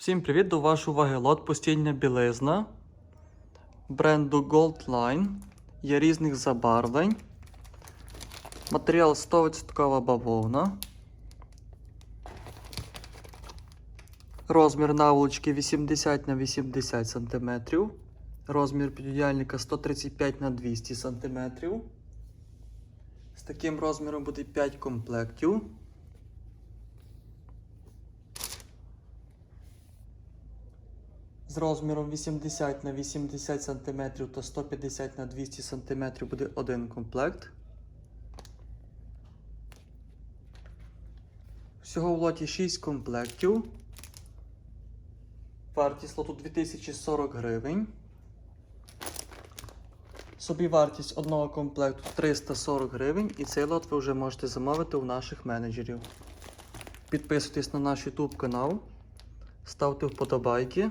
Всім привіт! До вашої уваги лот постільня білизна бренду Goldline. Є різних забарвлень. Матеріал 100% бавовна. Розмір наволочки 80 на 80 см. Розмір підодіяльника 135 на 200 см. З таким розміром буде 5 комплектів. З розміром 80 на 80 см та 150 на 200 см буде один комплект. Всього в лоті 6 комплектів. Вартість лоту 2040 гривень. Собівартість одного комплекту 340 гривень і цей лот ви вже можете замовити у наших менеджерів. Підписуйтесь на наш YouTube канал, ставте вподобайки,